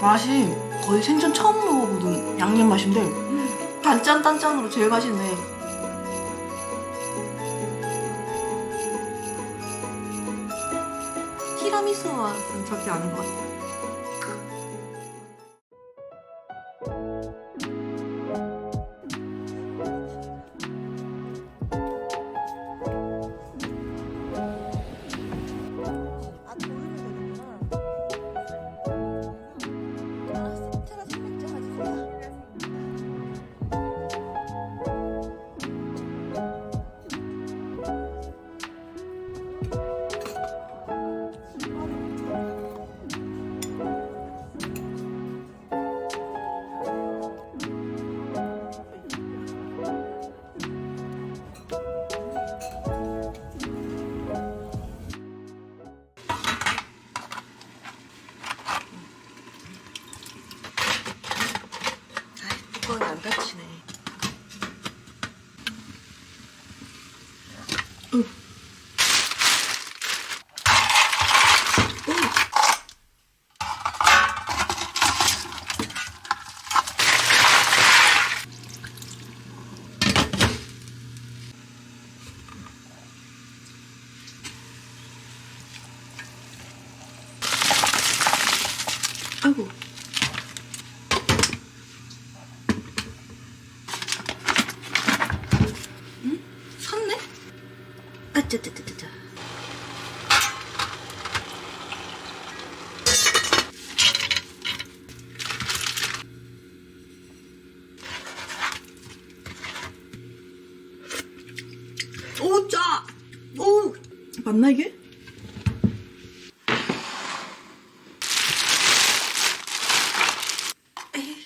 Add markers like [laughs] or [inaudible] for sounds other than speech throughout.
맛이 거의 생전 처음 먹어보는 양념 맛인데 단짠 단짠으로 제일 맛있네. 티라미수 맛은 절대 아닌 것 같아. 아, 아이고. 샀네? 아, 짜짜짜짜. 오, 짜! 오! 맞나, 이게? 에이.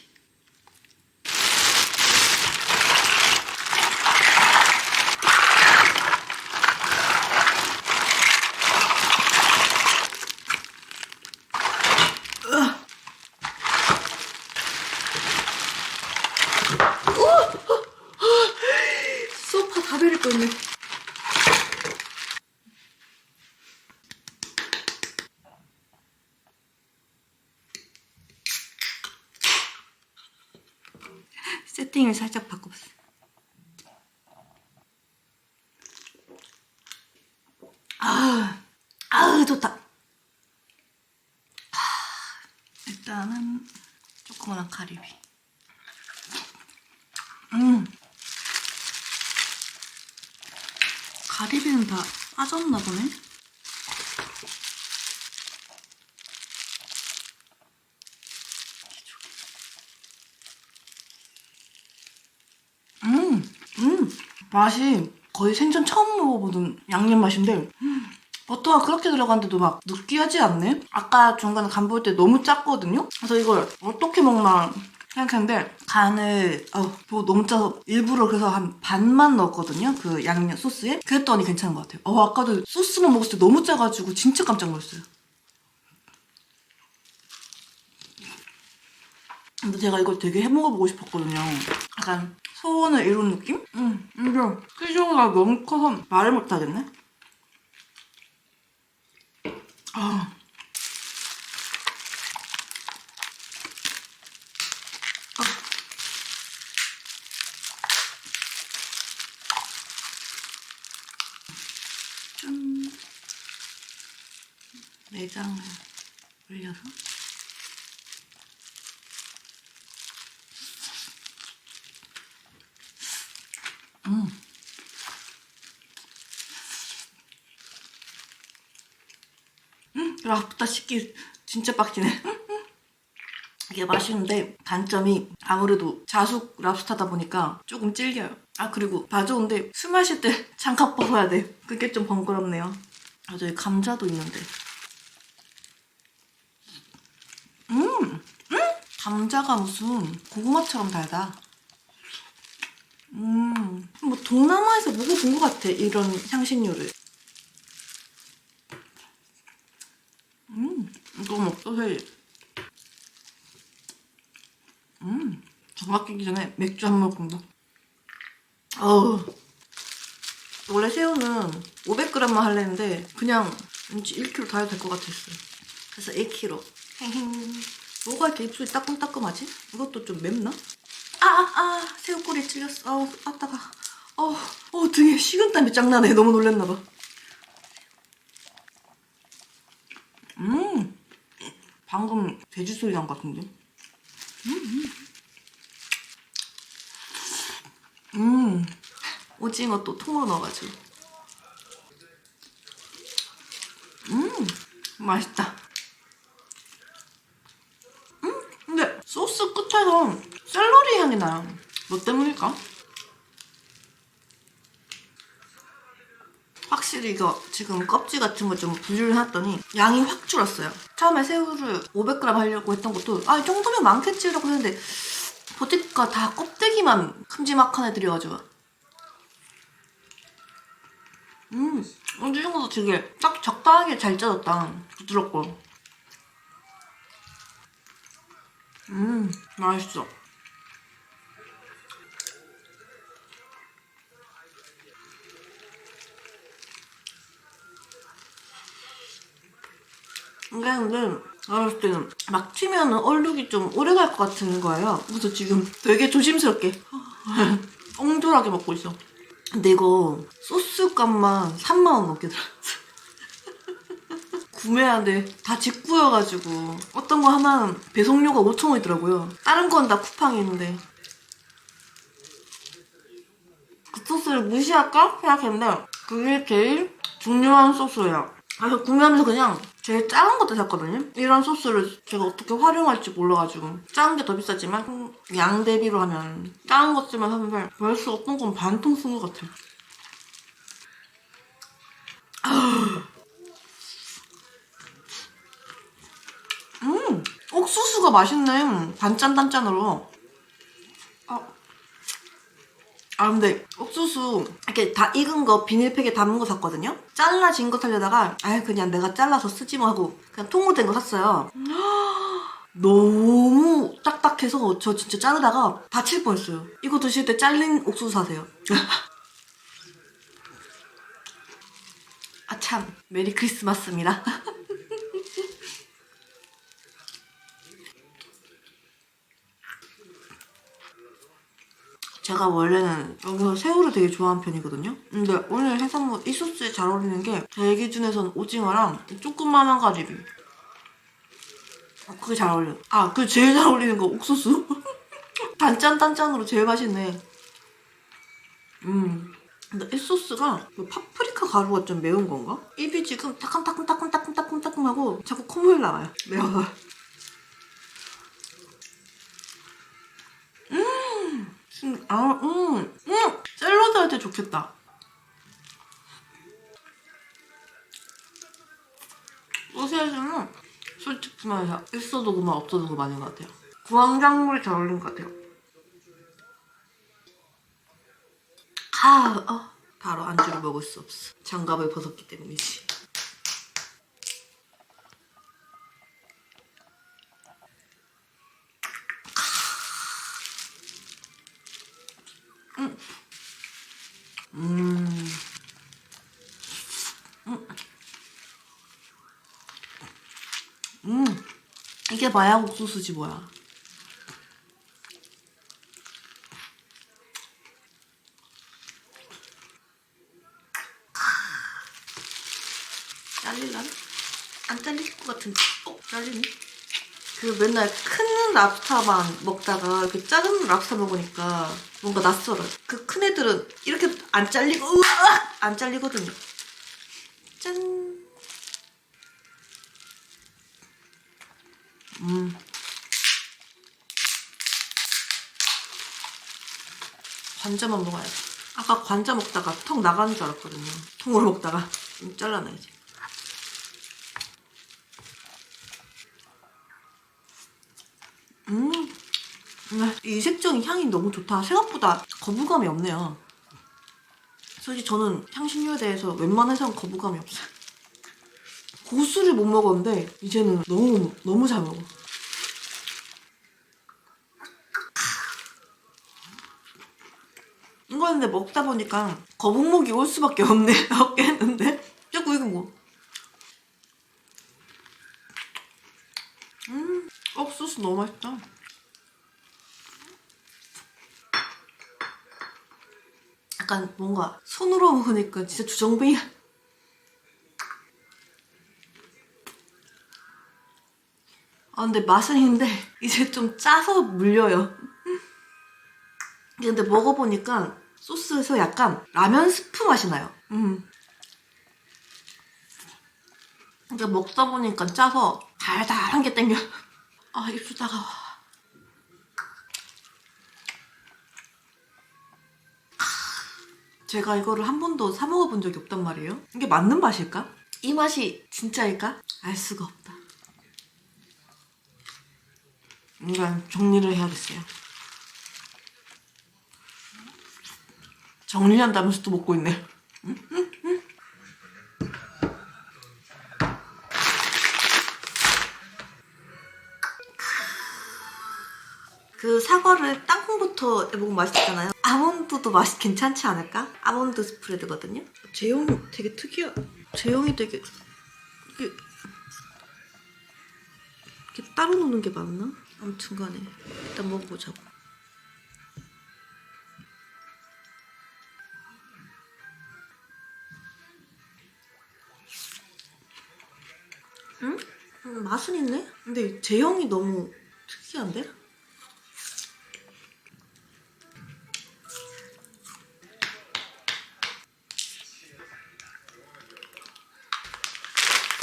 소파 다 베릴 뻔했네. 세팅을 살짝 바꿔봤어. 아, 아 좋다. 아, 일단은 조그만한 가리비. 음. 가리비는 다 빠졌나 보네. 음, 음, 맛이 거의 생전 처음 먹어보는 양념 맛인데, 음, 버터가 그렇게 들어갔는데도 막 느끼하지 않네? 아까 중간에 간 볼 때 너무 짰거든요? 그래서 이걸 어떻게 먹나 생각했는데, 간을, 어, 뭐 너무 짜서 일부러 그래서 한 반만 넣었거든요? 그 양념 소스에? 그랬더니 괜찮은 것 같아요. 어, 아까도 소스만 먹었을 때 너무 짜가지고 진짜 깜짝 놀랐어요. 근데 제가 이걸 되게 해먹어보고 싶었거든요. 약간 소원을 이룬 느낌? 응, 이게 피조가 너무 커서 말을 못하겠네? 아. 아. 짠. 내장을 올려서. 음. 음, 랍스터 씹기 진짜 빡치네. 이게 맛있는데 단점이 아무래도 자숙 랍스타다 보니까 조금 질겨요. 아 그리고 봐좋은데 술 마실 때 [laughs] 장갑 벗어야 돼. 그게 좀 번거롭네요. 아 저기 감자도 있는데. 음, 음, 감자가 무슨 고구마처럼 달다. 음, 뭐 동남아에서 먹어본 것 같아 이런 향신료를. 음, 이거 먹어야지. 음, 정확 끼기 전에 맥주 한 모금 더. 어우. 원래 새우는 500g만 할랬는데 그냥 왠지 1kg 다 해도 될 것 같았어요. 그래서 1kg. 뭐가 이렇게 입술이 따끔따끔하지? 이것도 좀 맵나? 아, 아, 아, 새우꼬리 찔렸어. 아우, 아따가. 어, 어, 등에 식은땀이 짱나네. 너무 놀랬나봐. 음, 방금 돼지 소리 난 것 같은데? 음, 음. 음, 오징어 또 통으로 넣어가지고. 음, 맛있다. 음, 근데 소스 끝에서 샐러리 향이 나요. 뭐 때문일까? 확실히 이거 지금 껍질 같은 거 좀 분리를 해놨더니 양이 확 줄었어요. 처음에 새우를 500g 하려고 했던 것도 아 이 정도면 많겠지라고 했는데 보니까 다 껍데기만 큼지막한 애들이어가지고 음 오징어도 되게 딱 적당하게 잘 짜졌다 부드럽고 음 맛있어 근데 어렸을 때는 막 튀면 얼룩이 좀 오래 갈 것 같은 거예요. 그래서 지금 되게 조심스럽게 [laughs] 엉졸하게 먹고 있어. 근데 이거 소스 값만 3만 원 넘게 들었어. [laughs] 구매하는데 다 직구여가지고 어떤 거 하나는 배송료가 5천 원이더라고요. 다른 건 다 쿠팡이 있는데 그 소스를 무시할까 생각했는데 그게 제일 중요한 소스예요. 그래서 구매하면서 그냥 제일 작은 것도 샀거든요. 이런 소스를 제가 어떻게 활용할지 몰라가지고 작은 게 더 비싸지만 음, 양 대비로 하면 작은 것들만 샀는데 벌써 어떤 건 반통 쓴 것 같아요. 음, 옥수수가 맛있네. 단짠단짠으로. 아, 아 근데 옥수수 이렇게 다 익은 거 비닐팩에 담은 거 샀거든요. 잘라진 거 살려다가 아 그냥 내가 잘라서 쓰지 뭐 하고 그냥 통으로 된 거 샀어요. [gasps] 너무 딱딱해서 저 진짜 자르다가 다칠 뻔했어요. 이거 드실 때 잘린 옥수수 사세요. [laughs] 아참 메리 크리스마스입니다. [laughs] 제가 원래는 여기서 새우를 되게 좋아하는 편이거든요. 근데 오늘 해산물 이 소스에 잘 어울리는 게 제 기준에선 오징어랑 이 조그만한 가리비. 어, 그게 잘 어울려. 아, 그 제일 잘 어울리는 거 옥수수. [laughs] 단짠 단짠으로 제일 맛있네. 음. 근데 이 소스가 그 파프리카 가루가 좀 매운 건가? 입이 지금 따끔따끔따끔따끔따끔따끔하고 자꾸 콧물 나와요. 매워서. 음, 아, 음, 음, 샐러드 할 때 좋겠다. 소시지는 솔직히 말해서 있어도 그만 없어도 그만인 것 같아요. 구황작물이 잘 어울린 것 같아요. 아, 어, 바로 안주를 먹을 수 없어. 장갑을 벗었기 때문이지. 음. 음. 음. 이게 마약 옥수수지 뭐야. 잘릴라나? 안 잘릴 것 같은데. 어? 잘리네. 그 맨날 큰 랍스타만 먹다가 그 작은 랍스타 먹으니까 뭔가 낯설어요. 그 큰 애들은 이렇게 안 잘리고 으악! 안 잘리거든요. 관자만 먹어야 돼. 아까 관자 먹다가 턱 나가는 줄 알았거든요. 통으로 먹다가 좀 잘라놔야지. 음. 음, 이 색종이 향이 너무 좋다. 생각보다 거부감이 없네요. 솔직히 저는 향신료에 대해서 웬만해서는 거부감이 없어요. 고수를 못 먹었는데 이제는 너무 너무 잘 먹어. 근데 먹다 보니까 거북목이 올 수밖에 없네 [laughs] 없겠는데 자꾸 이거 뭐 음, 어, 소스 너무 맛있다. 약간 뭔가 손으로 먹으니까 진짜 주정뱅이야. 아, 근데 맛은 있는데 이제 좀 짜서 물려요. 근데 먹어보니까 소스에서 약간 라면 스프 맛이 나요. 음. 근데 먹다 보니까 짜서 달달한 게 땡겨. 아, 입술 따가워. 제가 이거를 한 번도 사 먹어본 적이 없단 말이에요. 이게 맞는 맛일까? 이 맛이 진짜일까? 알 수가 없다. 인간 정리를 해야겠어요. 정리한다면서 또 먹고 있네. 그 사과를 땅콩부터 먹으면 맛있잖아요. 아몬드도 맛이 괜찮지 않을까? 아몬드 스프레드거든요. 제형이 되게 특이하. 제형이 되게 이게 이렇게 따로 놓는 게 맞나? 아무튼간에 일단 먹어보자고. 응? 음, 맛은 있네? 근데 제형이 너무 특이한데?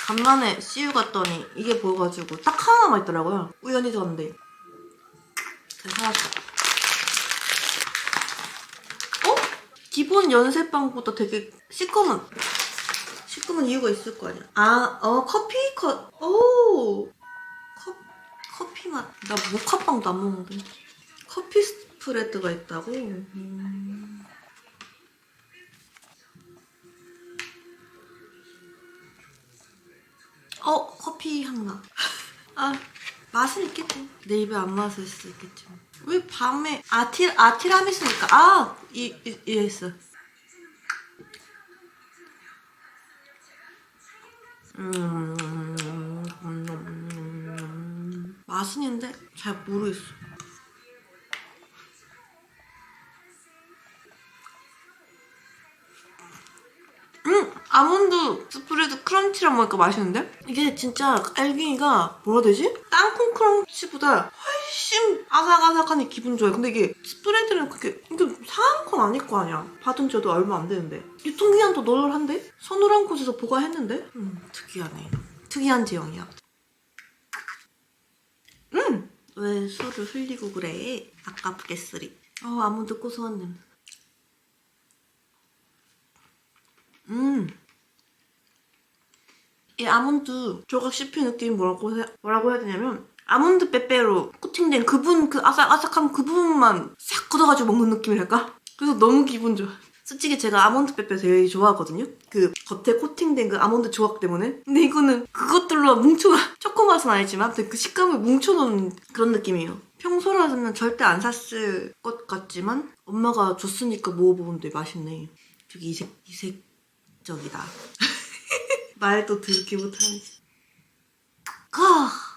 간만에 CU 갔더니 이게 보여가지고 딱 하나만 있더라고요. 우연히 샀는데. 그래서 사왔어. 어? 기본 연세빵보다 되게 시커먼. 시커먼 이유가 있을 거 아니야. 아, 어, 커피 컷. 오! 커, 커피 맛. 나 모카빵도 안 먹는데. 커피 스프레드가 있다고? 음. 어, 커피 향 나. [laughs] 아, 맛은 있겠지. 내 입에 안 맞을 수 있겠지. 왜 밤에 아, 티, 아 티라미수니까 아, 이, 이 이해했어. 음, 음, 음, 맛은 있는데 잘 모르겠어. 음! 아몬드 스프레드 크런치랑 먹으니까 맛있는데? 이게 진짜 알갱이가 뭐라 되지? 땅콩 크런치보다 훨씬 아삭아삭하니 기분 좋아요. 근데 이게 스프레드는 그게 이게 상한 건 아닐 거 아니야. 받은 지도 얼마 안 되는데. 유통기한도 널널한데? 서늘한 곳에서 보관했는데? 음, 특이하네. 특이한 제형이야. 음! 왜 술을 흘리고 그래? 아깝겠으리. 어, 아몬드 고소한 냄새. 음. 이 아몬드 조각 씹힌 느낌이 뭐라고 해, 뭐라고 해야 되냐면 아몬드 빼빼로 코팅된 그분 그 아삭아삭한 그 부분만 싹 걷어가지고 먹는 느낌이랄까? 그래서 너무 기분 좋아. 솔직히 제가 아몬드 빼빼 되게 좋아하거든요. 그 겉에 코팅된 그 아몬드 조각 때문에. 근데 이거는 그것들로 뭉쳐 초코 맛은 아니지만 그 식감을 뭉쳐놓은 그런 느낌이에요. 평소라면 절대 안 샀을 것 같지만 엄마가 줬으니까 먹어보는데 맛있네. 되게 이색 이색적이다. [laughs] 말도 들기 못하지. 가.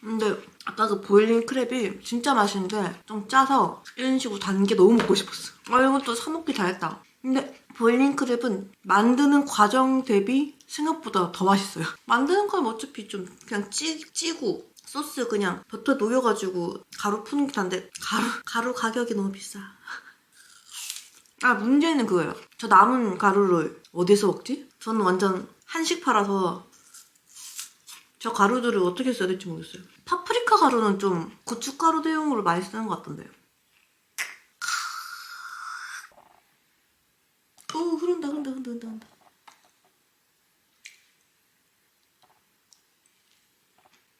근데 아까 그 보일링 크랩이 진짜 맛있는데 좀 짜서 이런 식으로 단 게 너무 먹고 싶었어. 아 이것도 사 먹기 잘했다. 근데 보일링 크랩은 만드는 과정 대비 생각보다 더 맛있어요. [laughs] 만드는 건 어차피 좀 그냥 찌, 찌고 소스 그냥 버터 녹여가지고 가루 푸는 게 단데 가루 가루 가격이 너무 비싸. [laughs] 아 문제는 그거예요. 저 남은 가루를 어디서 먹지? 저는 완전 한식 팔아서 저 가루들을 어떻게 써야 될지 모르겠어요. 파프리카 가루는 좀 고춧가루 대용으로 많이 쓰는 것 같던데요. 오 흐른다 흐른다 흐른다 흐른다.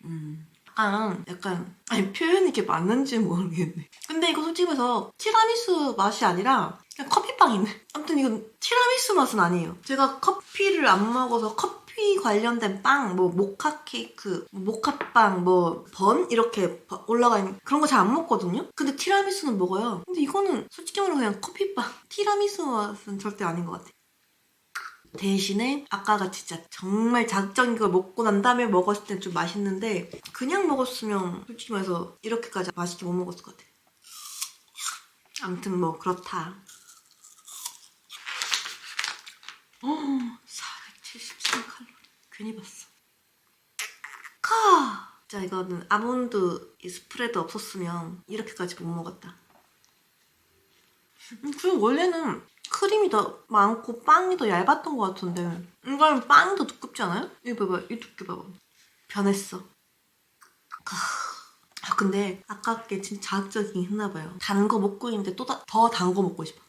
음. 아, 약간 아니 표현이 이게 맞는지 모르겠네. 근데 이거 솔직히 말해서 티라미수 맛이 아니라 그냥 커피빵이네. 아무튼 이건 티라미수 맛은 아니에요. 제가 커피를 안 먹어서 커피 관련된 빵, 뭐 모카 케이크, 뭐 모카빵, 뭐 번 이렇게 올라가 있는 그런 거 잘 안 먹거든요. 근데 티라미수는 먹어요. 근데 이거는 솔직히 말해서 그냥 커피빵. 티라미수 맛은 절대 아닌 것 같아. 대신에 아까가 진짜 정말 자극적인 걸 먹고 난 다음에 먹었을 땐 좀 맛있는데 그냥 먹었으면 솔직히 말해서 이렇게까지 맛있게 못 먹었을 것 같아. 아무튼 뭐 그렇다. [gasps] 어, 473칼로리. 괜히 봤어. 카! 진짜 이거는 아몬드 이 스프레드 없었으면 이렇게까지 못 먹었다. 음, 그리고 원래는 크림이 더 많고 빵이 더 얇았던 것 같은데 이거는 빵이 더 두껍지 않아요? 이거 봐봐, 이 두께 봐봐. 변했어. 카. 아 근데 아깝게 진짜 자극적이긴 했나봐요. 단 거 먹고 있는데 또 더 단 거 먹고 싶어.